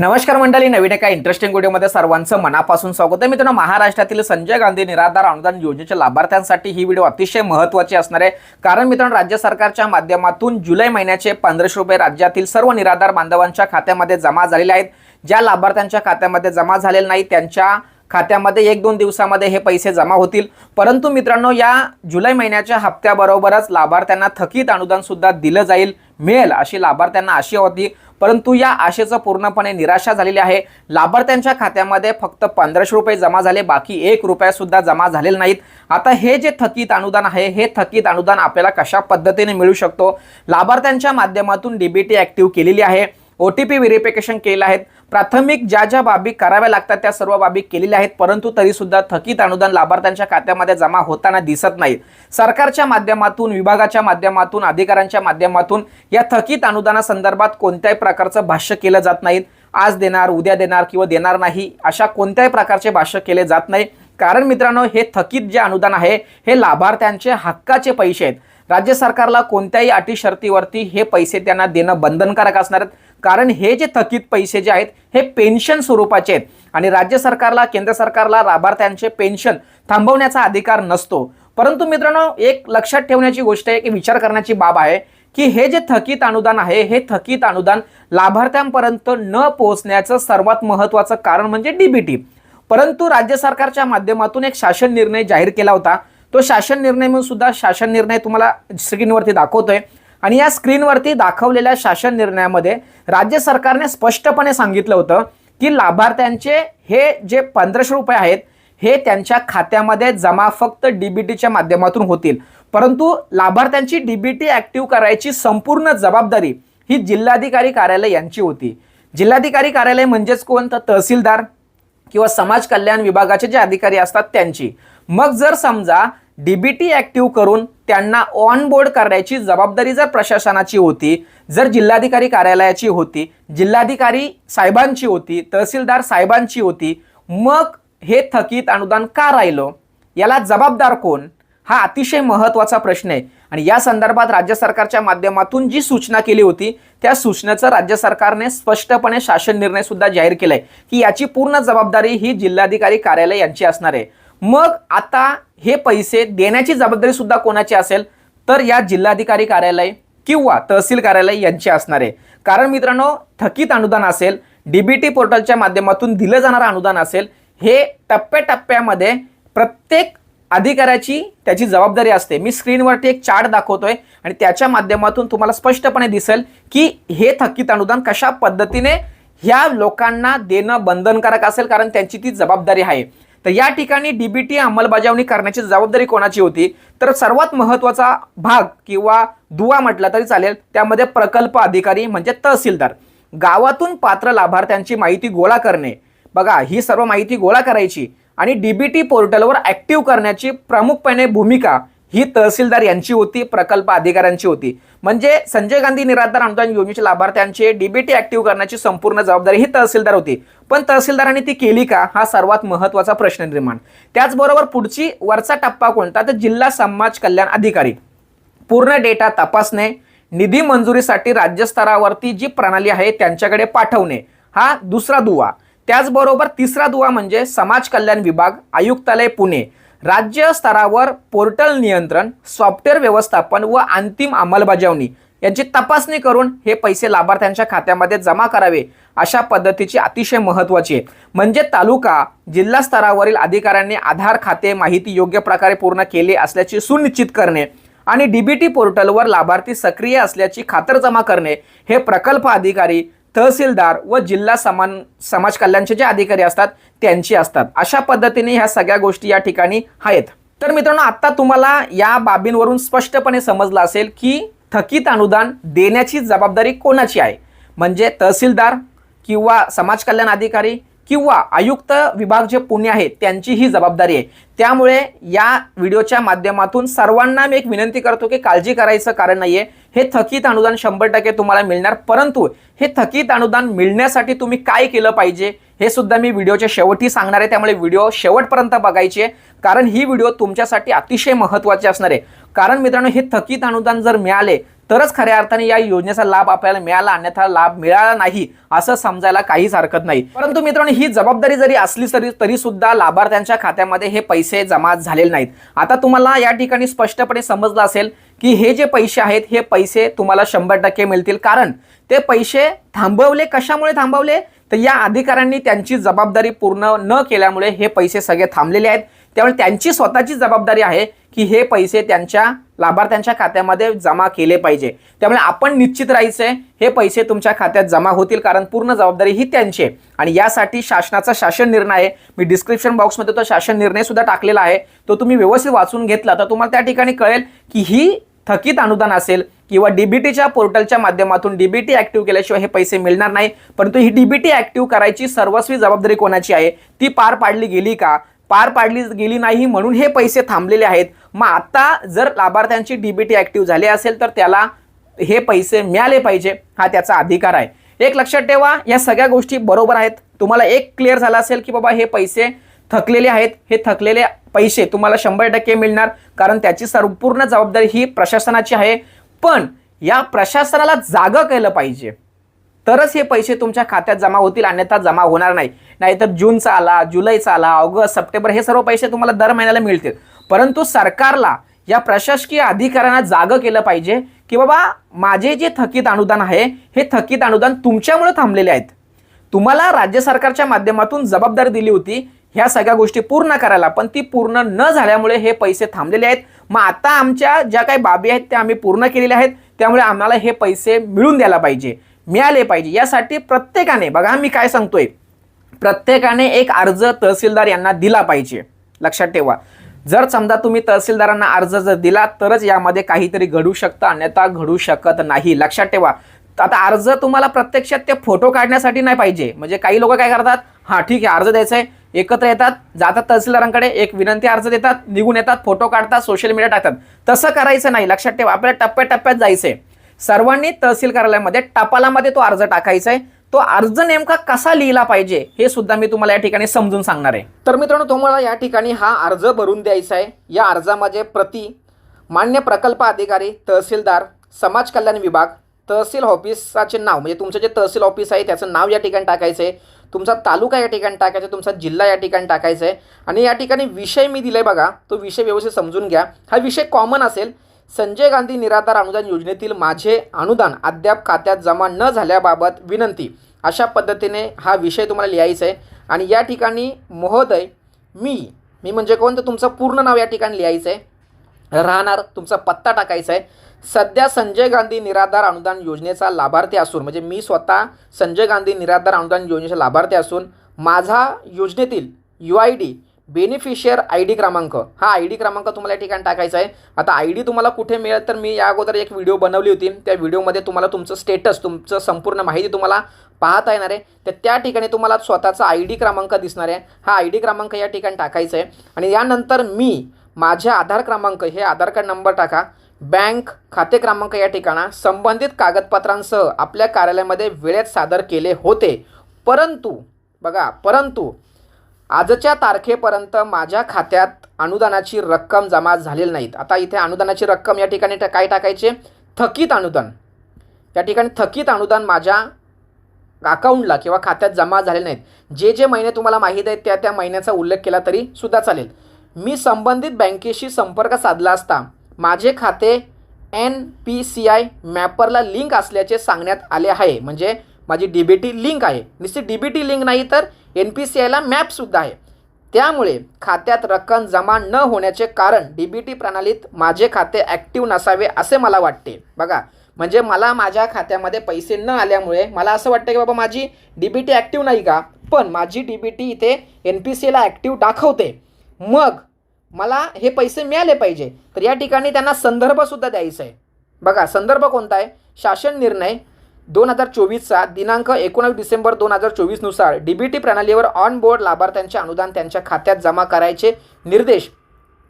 नमस्कार मंडळी नवीन एका इंटरेस्टिंग व्हिडिओमध्ये सर्वांचं मनापासून स्वागत आहे. मित्रांनो महाराष्ट्रातील संजय गांधी निराधार अनुदान योजनेच्या लाभार्थ्यांसाठी ही व्हिडिओ अतिशय महत्त्वाची असणार आहे. कारण मित्रांनो राज्य सरकारच्या माध्यमातून जुलै महिन्याचे पंधराशे रुपये राज्यातील सर्व निराधार बांधवांच्या खात्यामध्ये जमा झालेले आहेत. ज्या लाभार्थ्यांच्या खात्यामध्ये जमा झालेले नाही त्यांच्या खात्यामध्ये एक दोन दिवसामध्ये हे पैसे जमा होतील. परंतु मित्रांनो या जुलै महिन्याच्या हप्त्याबरोबरच लाभार्थ्यांना थकीत अनुदान सुद्धा दिलं जाईल मिळेल अशी लाभार्थ्यांना आशा होती. परंतु या आशेचं पूर्णपणे निराशा झालेली आहे. लाभार्थ्यांच्या खात्यामध्ये फक्त पंधराशे रुपये जमा झाले बाकी एक रुपया सुद्धा जमा झालेले नाहीत. आता हे जे थकीत अनुदान आहे हे थकीत अनुदान आपल्याला कशा पद्धतीने मिळू शकतो? लाभार्थ्यांच्या माध्यमातून डीबीटी ऍक्टिव्ह केलेली आहे. ओ टी पी व्हेरिफिकेशन केलं आहेत प्राथमिक ज्या ज्या बाबी कराव्या लागतात त्या सर्व बाबी केलेल्या आहेत परंतु तरी सुद्धा थकीत अनुदान लाभार्थ्यांच्या खात्यामध्ये जमा होताना दिसत नाहीत सरकारच्या माध्यमातून विभागाच्या माध्यमातून अधिकाऱ्यांच्या माध्यमातून या थकीत अनुदानासंदर्भात कोणत्याही प्रकारचं भाष्य केलं जात नाहीत आज देणार उद्या देणार किंवा देणार नाही अशा कोणत्याही प्रकारचे भाष्य केले जात नाही. कारण मित्रांनो हे थकीत जे अनुदान आहे हे लाभार्थ्यांचे हक्काचे पैसे आहेत. राज्य सरकारला कोणत्याही अटी शर्तीवरती हे पैसे त्यांना देणं बंधनकारक असणार आहेत. कारण हे जे थकीत पैसे जे आहेत हे पेन्शन स्वरूपाचे आहेत. आणि राज्य सरकारला केंद्र सरकारला लाभार्थ्यांचे पेन्शन थांबवण्याचा अधिकार नसतो. परंतु मित्रांनो एक लक्षात ठेवण्याची गोष्ट आहे की विचार करण्याची बाब आहे की हे जे थकीत अनुदान आहे हे थकीत अनुदान लाभार्थ्यांपर्यंत न पोहोचण्याचं सर्वात महत्त्वाचं कारण म्हणजे डीबीटी परंतु राज्य सरकारच्या माध्यमातून एक शासन निर्णय जाहीर केला होता. तो शासन निर्णय म्हणून सुद्धा शासन निर्णय तुम्हाला स्क्रीनवरती दाखवतोय. आणि या स्क्रीनवरती दाखवलेल्या शासन निर्णयामध्ये राज्य सरकारने स्पष्टपणे सांगितलं होतं की लाभार्थ्यांचे हे जे पंधराशे रुपये आहेत हे त्यांच्या खात्यामध्ये जमा फक्त डीबीटीच्या माध्यमातून होतील. परंतु लाभार्थ्यांची डीबीटी ऍक्टिव्ह करायची संपूर्ण जबाबदारी ही जिल्हाधिकारी कार्यालय यांची होती. जिल्हाधिकारी कार्यालय म्हणजेच कोण? तर तहसीलदार किंवा समाज कल्याण विभागाचे जे अधिकारी असतात त्यांची. मग जर समजा डीबीटी ऍक्टिव्ह करून त्यांना ऑन बोर्ड करण्याची जबाबदारी जर प्रशासनाची होती जर जिल्हाधिकारी कार्यालयाची होती जिल्हाधिकारी साहेबांची होती तहसीलदार साहेबांची होती मग हे थकीत अनुदान का राहिलं? याला जबाबदार कोण? हा अतिशय महत्त्वाचा प्रश्न आहे. आणि या संदर्भात राज्य सरकारच्या माध्यमातून जी सूचना केली होती त्या सूचनेचं राज्य सरकारने स्पष्टपणे शासन निर्णय सुद्धा जाहीर केलाय. की याची पूर्ण जबाबदारी ही जिल्हाधिकारी कार्यालय यांची असणार आहे. मग आता हे पैसे देण्याची जबाबदारी सुद्धा कोणाची असेल? तर या जिल्हाधिकारी कार्यालय किंवा तहसील कार्यालय यांची असणार आहे. कारण मित्रांनो थकीत अनुदान असेल डीबीटी पोर्टलच्या माध्यमातून दिलं जाणारं अनुदान असेल हे टप्प्याटप्प्यामध्ये प्रत्येक अधिकाऱ्याची त्याची जबाबदारी असते. मी स्क्रीनवरती एक चार्ट दाखवतोय आणि त्याच्या माध्यमातून तुम्हाला स्पष्टपणे दिसेल की हे थकीत अनुदान कशा पद्धतीने ह्या लोकांना देणं बंधनकारक असेल कारण त्यांची ती जबाबदारी आहे. तर या ठिकाणी डीबीटी अंमलबजावणी करण्याची जबाबदारी कोणाची होती? तर सर्वात महत्त्वाचा भाग किंवा दुवा म्हटला तरी चालेल. त्यामध्ये प्रकल्प अधिकारी म्हणजे तहसीलदार. गावातून पात्र लाभार्थ्यांची माहिती गोळा करणे. बघा ही सर्व माहिती गोळा करायची आणि डीबीटी पोर्टलवर ऍक्टिव्ह करण्याची प्रमुखपणे भूमिका ही तहसीलदार यांची होती प्रकल्प अधिकाऱ्यांची होती. म्हणजे संजय गांधी निराधार अनुदान योजनेच्या लाभार्थ्यांचे डीबीटी ऍक्टिव्ह करण्याची संपूर्ण जबाबदारी ही तहसीलदार होती. पण तहसीलदारांनी ती केली का? हा सर्वात महत्त्वाचा प्रश्न निर्माण. त्याचबरोबर पुढची वरचा टप्पा कोणता? तर जिल्हा समाज कल्याण अधिकारी. पूर्ण डेटा तपासणे निधी मंजुरीसाठी राज्यस्तरावरती जी प्रणाली आहे त्यांच्याकडे पाठवणे हा दुसरा दुवा. त्याचबरोबर तिसरा दुवा म्हणजे समाज कल्याण विभाग आयुक्तालय पुणे. राज्य स्तरावर पोर्टल नियंत्रण सॉफ्टवेअर व्यवस्थापन व अंतिम अंमलबजावणी यांची तपासणी करून हे पैसे लाभार्थ्यांच्या खात्यामध्ये जमा करावे अशा पद्धतीची अतिशय महत्त्वाची आहे. म्हणजे तालुका जिल्हा स्तरावरील अधिकाऱ्यांनी आधार खाते माहिती योग्य प्रकारे पूर्ण केले असल्याचे सुनिश्चित करणे आणि डीबीटी पोर्टलवर लाभार्थी सक्रिय असल्याची खातरजमा करणे हे प्रकल्प अधिकारी तहसीलदार व जिल्हा समान समाज कल्याणचे जे अधिकारी असतात त्यांची असतात. अशा पद्धतीने ह्या सगळ्या गोष्टी या ठिकाणी आहेत. तर मित्रांनो आता तुम्हाला या बाबींवरून स्पष्टपणे समजलं असेल की थकीत अनुदान देण्याची जबाबदारी कोणाची आहे? म्हणजे तहसीलदार किंवा समाज कल्याण अधिकारी किंवा आयुक्त विभाग जे पुणे आहेत त्यांची ही जबाबदारी आहे. त्यामुळे या व्हिडिओच्या माध्यमातून सर्वांना मी एक विनंती करतो की काळजी करायचं कारण नाहीये. हे थकीत अनुदान शंभर टक्के तुम्हाला मिळणार परंतु हे थकीत अनुदान मिळण्यासाठी तुम्ही काय केलं पाहिजे हे सुद्धा मी व्हिडिओच्या शेवटी सांगणार आहे. त्यामुळे व्हिडिओ शेवटपर्यंत बघायचे कारण ही व्हिडिओ तुमच्यासाठी अतिशय महत्त्वाची असणार आहे. कारण मित्रांनो हे थकीत अनुदान जर मिळाले तरच खऱ्या अर्थाने या योजनेचा लाभ आपल्याला मिळाला अन्यथा लाभ मिळाला नाही असं समजायला काहीच हरकत नाही. परंतु मित्रांनो ही जबाबदारी जरी असली तरी तरी सुद्धा लाभार्थ्यांच्या खात्यामध्ये हे पैसे जमा झालेले नाहीत. आता तुम्हाला या ठिकाणी स्पष्टपणे समजलं असेल की हे जे पैसे आहेत हे पैसे तुम्हाला शंभर टक्के मिळतील. कारण ते पैसे थांबवले कशामुळे थांबवले? तर या अधिकाऱ्यांनी त्यांची जबाबदारी पूर्ण न केल्यामुळे हे पैसे सगळे थांबलेले आहेत. त्यामुळे त्यांची स्वतःची जबाबदारी आहे की हे पैसे त्यांच्या लाभार्थ्यांच्या खात्यामध्ये जमा केले पाहिजे. त्यामुळे आपण निश्चित राहायचंय हे पैसे तुमच्या खात्यात जमा होतील कारण पूर्ण जबाबदारी ही त्यांची आहे. आणि यासाठी शासनाचा शासन निर्णय आहे. मी डिस्क्रिप्शन बॉक्समध्ये तो शासन निर्णय सुद्धा टाकलेला आहे. तो तुम्ही व्यवस्थित वाचून घेतला तर तुम्हाला त्या ठिकाणी कळेल की ही थकीत अनुदान असेल किंवा डीबीटीच्या पोर्टलच्या माध्यमातून डीबीटी ऍक्टिव्ह केल्याशिवाय हे पैसे मिळणार नाही परंतु ही डीबीटी ऍक्टिव्ह करायची सर्वस्वी जबाबदारी कोणाची आहे? ती पार पाडली गेली का? पार पाडली गेली नाही म्हणून हे पैसे थांबलेले आहेत. मग आता जर लाभार्थ्यांची डीबीटी ऍक्टिव्ह झाली असेल तर त्याला हे पैसे मिळाले पाहिजे हा त्याचा अधिकार आहे. एक लक्षात ठेवा या सगळ्या गोष्टी बरोबर आहेत. तुम्हाला एक क्लिअर झाला असेल की बाबा हे पैसे थकलेले आहेत हे थकलेले पैसे तुम्हाला शंभर टक्के मिळणार कारण त्याची संपूर्ण जबाबदारी ही प्रशासनाची आहे. पण या प्रशासनाला जागं केलं पाहिजे. तरच हे पैसे तुमच्या खात्यात जमा होतील अन्यथा जमा होणार नाही. नाहीतर जूनचा आला जुलैचा आला ऑगस्ट सप्टेंबर हे सर्व पैसे तुम्हाला दर महिन्याला मिळतील. परंतु सरकारला या प्रशासकीय अधिकाऱ्यांना जागं केलं पाहिजे की बाबा माझे जे थकीत अनुदान आहे हे थकीत अनुदान तुमच्यामुळे थांबलेले आहेत. तुम्हाला राज्य सरकारच्या माध्यमातून जबाबदारी दिली होती ह्या सगळ्या गोष्टी पूर्ण करायला पण ती पूर्ण न झाल्यामुळे हे पैसे थांबलेले आहेत. मग आता आमच्या ज्या काही बाबी आहेत त्या आम्ही पूर्ण केलेल्या आहेत. त्यामुळे आम्हाला हे पैसे मिळून द्यायला पाहिजे मिळाले पाहिजे. यासाठी प्रत्येकाने बघा मी काय सांगतोय. प्रत्येकाने एक अर्ज तहसीलदार यांना दिला पाहिजे. लक्षात ठेवा. जर समजा तुम्ही तहसीलदारांना अर्ज जर दिला तरच यामध्ये काहीतरी घडू शकतं अन्यथा घडू शकत नाही. लक्षात ठेवा. आता अर्ज तुम्हाला प्रत्यक्षात ते फोटो काढण्यासाठी नाही पाहिजे. म्हणजे काही लोक काय करतात? हां ठीक आहे अर्ज द्यायचा आहे. एकत्र येतात जातात तहसीलदारांकडे एक विनंती अर्ज देतात निघून येतात फोटो काढतात सोशल मीडिया टाकतात. तसं करायचं नाही लक्षात ठेवा आपल्याला टप्प्याटप्प्यात जायचंय. सर्वांनी तहसील कार्यालयामध्ये टपालामध्ये तो अर्ज टाकायचा आहे तो अर्ज नेमका कसा लिहिला पाहिजे हे सुद्धा मी तुम्हाला या ठिकाणी समजून सांगणार आहे. तर मित्रांनो तुम्हाला या ठिकाणी हा अर्ज भरून द्यायचा आहे या अर्जामध्ये प्रति मान्य प्रकल्प अधिकारी तहसीलदार समाज कल्याण विभाग तहसील ऑफिसाचे नाव म्हणजे तुमचं जे तहसील ऑफिस आहे त्याचं नाव या ठिकाणी टाकायचं आहे तुमचा तालुका या ठिकाणी टाकायचा आहे तुमचा जिल्हा या ठिकाणी टाकायचा आहे आणि या ठिकाणी विषय मी दिलाय बघा तो विषय व्यवस्थित समजून घ्या. हा विषय कॉमन असेल. संजय गांधी निराधार अनुदान योजनेतील माझे अनुदान अद्याप खात्यात जमा न झाल्याबाबत विनंती. अशा पद्धतीने हा विषय तुम्हाला लिहायचा आहे आणि या ठिकाणी महोदय मी मी म्हणजे कोण? तर तुमचं पूर्ण नाव या ठिकाणी लिहायचं आहे राहणार तुमचा पत्ता टाकायचा आहे. सध्या संजय गांधी निराधार अनुदान योजनेचा लाभार्थी असून म्हणजे मी स्वतः संजय गांधी निराधार अनुदान योजनेचा लाभार्थी असून माझा योजनेतील U I D beneficiary I D क्रमांक हा आय डी क्रमांक तुम्हाला या ठिकाणी टाकायचा आहे. आता आय डी तुम्हाला कुठे मिळेल तर मी या अगोदर एक व्हिडिओ बनवली होती. त्या व्हिडिओमध्ये तुम्हाला तुमचं स्टेटस तुमचं संपूर्ण माहिती तुम्हाला पाहता येणार आहे. तर त्या ठिकाणी तुम्हाला स्वतःचा आय डी क्रमांक दिसणार आहे. हा आय डी क्रमांक या ठिकाणी टाकायचा आहे. आणि यानंतर मी माझ्या आधार क्रमांक हे आधार कार्ड नंबर टाका. बँक खाते क्रमांक या ठिकाणा. संबंधित कागदपत्रांसह आपल्या कार्यालयामध्ये वेळेत सादर केले होते. परंतु बघा परंतु आजच्या तारखेपर्यंत माझ्या खात्यात अनुदानाची रक्कम जमा झालेली नाहीत. आता इथे अनुदानाची रक्कम या ठिकाणी टा- काय टाकायचे? थकीत अनुदान. या ठिकाणी थकीत अनुदान माझ्या अकाउंटला किंवा खात्यात जमा झाले नाहीत. जे जे महिने तुम्हाला माहीत आहेत त्या त्या महिन्याचा उल्लेख केला तरी सुद्धा चालेल. मी संबंधित बँकेशी संपर्क साधला असता माझे खाते एन पी सी आय मॅपरला लिंक असल्याचे सांगण्यात आले आहे. म्हणजे माझी डी बी टी लिंक आहे. निश्चित डी बी टी लिंक नाही तर एन पी सी आयला मॅपसुद्धा आहे. त्यामुळे खात्यात रक्कम जमा न होण्याचे कारण डी बी टी प्रणालीत माझे खाते ॲक्टिव्ह नसावे असे मला वाटते. बघा म्हणजे मला माझ्या खात्यामध्ये पैसे न आल्यामुळे मला असं वाटतं की बाबा माझी डी बी टी ॲक्टिव्ह नाही का? पण माझी डी बी टी इथे एन पी सी एला ॲक्टिव्ह दाखवते. मग मला हे पैसे मिळाले पाहिजे. तर या ठिकाणी त्यांना संदर्भसुद्धा द्यायचा आहे बघा संदर्भ कोणता आहे? शासन निर्णय दोन हजार चोवीसचा दिनांक एकोणावीस डिसेंबर दोन हजार चोवीसनुसार डी बी टी प्रणालीवर ऑन बोर्ड लाभार्थ्यांचे अनुदान त्यांच्या खात्यात जमा करायचे निर्देश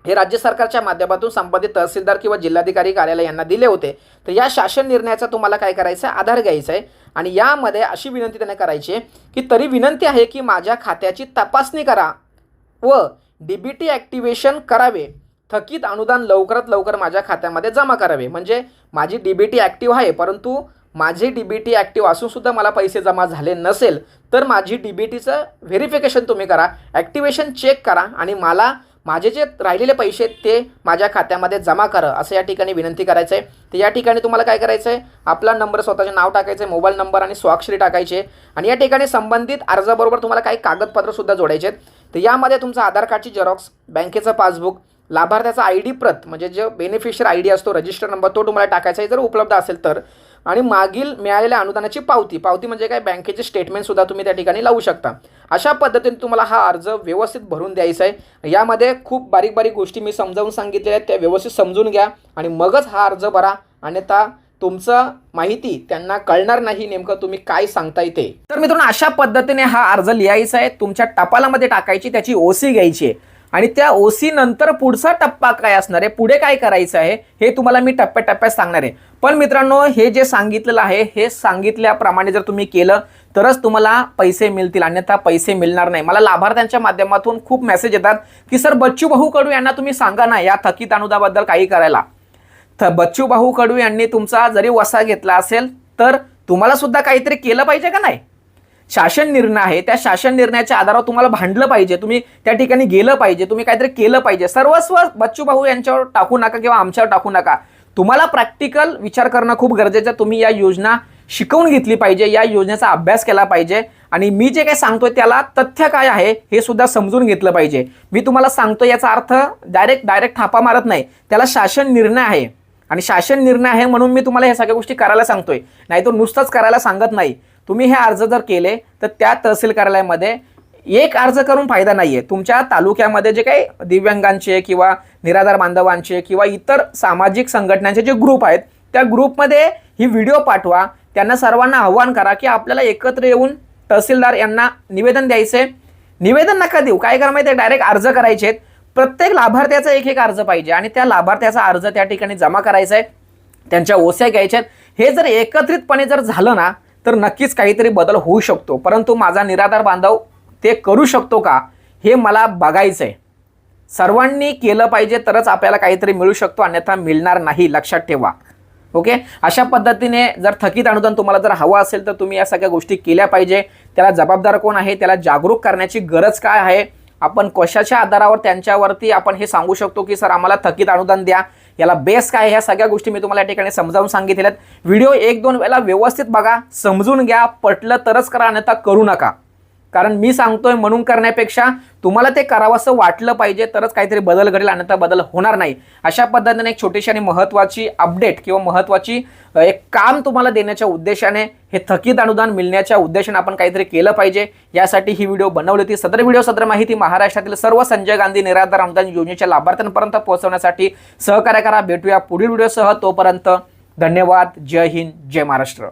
हे राज्य सरकारच्या माध्यमातून संबंधित तहसीलदार किंवा जिल्हाधिकारी कार्यालय यांना दिले होते. तर या शासन निर्णयाचा तुम्हाला काय करायचं आहे? आधार घ्यायचा आहे. आणि यामध्ये अशी विनंती त्यांना करायची आहे की तरी विनंती आहे की माझ्या खात्याची तपासणी करा व डी बी टी ॲक्टिवेशन करावे. थकीत अनुदान लवकरात लवकर माझ्या खात्यामध्ये जमा करावे. म्हणजे माझी डी बी टी ॲक्टिव्ह आहे परंतु माझी डी बी टी ॲक्टिव्ह असूनसुद्धा मला पैसे जमा झाले नसेल तर माझी डी बी टीचं व्हेरिफिकेशन तुम्ही करा ॲक्टिवेशन चेक करा आणि मला माझे जे राहिलेले पैसे ते माझ्या खात्यामध्ये जमा करा असं या ठिकाणी विनंती करायचं आहे तर या ठिकाणी तुम्हाला काय करायचं आहे आपला नंबर स्वतःचे नाव टाकायचं आहे मोबाईल नंबर आणि स्वाक्षरी टाकायचे आणि या ठिकाणी संबंधित अर्जाबरोबर तुम्हाला काही कागदपत्रसुद्धा जोडायचे आहेत. तर यामध्ये तुमचं आधार कार्डची झेरॉक्स बँकेचं पासबुक लाभार्थ्याचा आय डी प्रत म्हणजे जो बेनिफिशियर आय डी असतो रजिस्टर नंबर तो तुम्हाला टाकायचा आहे. जर उपलब्ध असेल तर. आणि मागील मिळालेल्या अनुदानाची पावती पावती म्हणजे काय? बँकेचे स्टेटमेंटसुद्धा तुम्ही त्या ठिकाणी लावू शकता. अशा पद्धतीने तुम्हाला हा अर्ज व्यवस्थित भरून द्यायचा आहे. यामध्ये खूप बारीक बारीक गोष्टी मी समजावून सांगितलेल्या आहेत त्या व्यवस्थित समजून घ्या आणि मगच हा अर्ज भरा. अन्यथा तुमचं माहिती त्यांना कळणार नाही नेमकं तुम्ही काय सांगता येते तर मित्रांनो अशा पद्धतीने हा अर्ज लिहायचा आहे. तुमच्या टपालामध्ये टाकायची त्याची ओसी घ्यायची आहे. आणि त्या ओसी नंतर पुढचा टप्पा काय असणार आहे पुढे काय करायचं आहे हे तुम्हाला मी टप्प्याटप्प्यात सांगणार आहे. पण मित्रांनो हे जे सांगितलेलं आहे हे सांगितल्याप्रमाणे जर तुम्ही केलं तरच तुम्हाला पैसे मिळतील. अन्यथा पैसे मिळणार नाही. मला लाभार्थ्यांच्या माध्यमातून खूप मेसेज येतात की सर बच्चू भाऊ कडू यांना तुम्ही सांगा ना या थकीत अनुदाबद्दल काही करायला. तर बच्चू भाऊ कडू यांनी तुमचा जरी वसा घेतला असेल तर तुम्हाला सुद्धा काहीतरी केलं पाहिजे का नाही? शासन निर्णय आहे त्या शासन निर्णयाच्या आधारावर तुम्हाला भांडलं पाहिजे तुम्ही त्या ठिकाणी गेलं पाहिजे तुम्ही काहीतरी केलं पाहिजे. सर्वस्व बच्चू भाऊ यांच्यावर टाकू नका किंवा आमच्यावर टाकू नका. तुम्हाला प्रॅक्टिकल विचार करणं खूप गरजेचं तुम्ही या योजना शिकवून घेतली पाहिजे या योजनेचा अभ्यास केला पाहिजे. आणि मी जे काही सांगतोय त्याला तथ्य काय आहे हे सुद्धा समजून घेतलं पाहिजे. मी तुम्हाला सांगतो याचा अर्थ डायरेक्ट डायरेक्ट थापा मारत नाही. त्याला शासन निर्णय आहे. आणि शासन निर्णय आहे म्हणून मी तुम्हाला ह्या सगळ्या गोष्टी करायला सांगतोय. नाही तो नुसतंच करायला सांगत नाही. तुम्ही हे अर्ज जर केले तर त्या तहसील कार्यालयामध्ये एक अर्ज करून फायदा नाही आहे तुमच्या तालुक्यामध्ये जे काही दिव्यांगांचे किंवा निराधार बांधवांचे किंवा इतर सामाजिक संघटनांचे जे ग्रुप आहेत त्या ग्रुपमध्ये ही व्हिडिओ पाठवा. त्यांना सर्वांना आव्हान करा की आपल्याला एकत्र येऊन तहसीलदार यांना निवेदन द्यायचे निवेदन नका देऊ. काय करा माहिती डायरेक्ट अर्ज करायचे आहेत प्रत्येक लाभार्थ्याचा एक एक अर्ज पाहिजे आणि त्या लाभार्थ्याचा अर्ज त्या ठिकाणी जमा करायचा आहे. त्यांच्या ओस्या घ्यायच्या हे जर एकत्रितपणे जर झालं ना तर नक्कीच काहीतरी बदल होऊ शकतो. परंतु माझा निराधार बांधव ते करू शकतो का? हे मला बघायचं आहे. सर्वांनी केलं पाहिजे तरच आपल्याला काहीतरी मिळू शकतो अन्यथा मिळणार नाही. लक्षात ठेवा. ओके? अशा पद्धतीने जर थकीत अनुदान तुम्हाला जर हवं असेल तर तुम्ही या सगळ्या गोष्टी केल्या पाहिजे. त्याला जबाबदार कोण आहे? त्याला जागरूक करण्याची गरज काय आहे? आपण कशाच्या आधारावर त्यांच्यावरती आपण हे सांगू शकतो की सर आम्हाला थकीत अनुदान द्या. याला बेस काय ह्या सगळ्या गोष्टी मी तुम्हाला या ठिकाणी समजावून सांगितलेल्या आहेत. व्हिडिओ एक दोन वेळेला व्यवस्थित बघा समजून घ्या पटलं तरच करा अन्यथा करू नका. कारण मी सांगतोय म्हणून करण्यापेक्षा तुम्हाला ते करावंसं वाटलं पाहिजे तरच काहीतरी बदल घडेल अन्यथा बदल होणार नाही. अशा पद्धतीने एक छोटीशी आणि महत्त्वाची अपडेट किंवा महत्त्वाची एक काम तुम्हाला देण्याच्या उद्देशाने हे थकीत अनुदान मिळण्याच्या उद्देशाने आपण काहीतरी केलं पाहिजे. यासाठी ही व्हिडिओ बनवली होती. सदर व्हिडिओ सदर माहिती महाराष्ट्रातील सर्व संजय गांधी निराधार अनुदान योजनेच्या लाभार्थ्यांपर्यंत पोहोचवण्यासाठी सहकार्य करा. भेटूया पुढील व्हिडिओसह तोपर्यंत धन्यवाद. जय हिंद. जय महाराष्ट्र.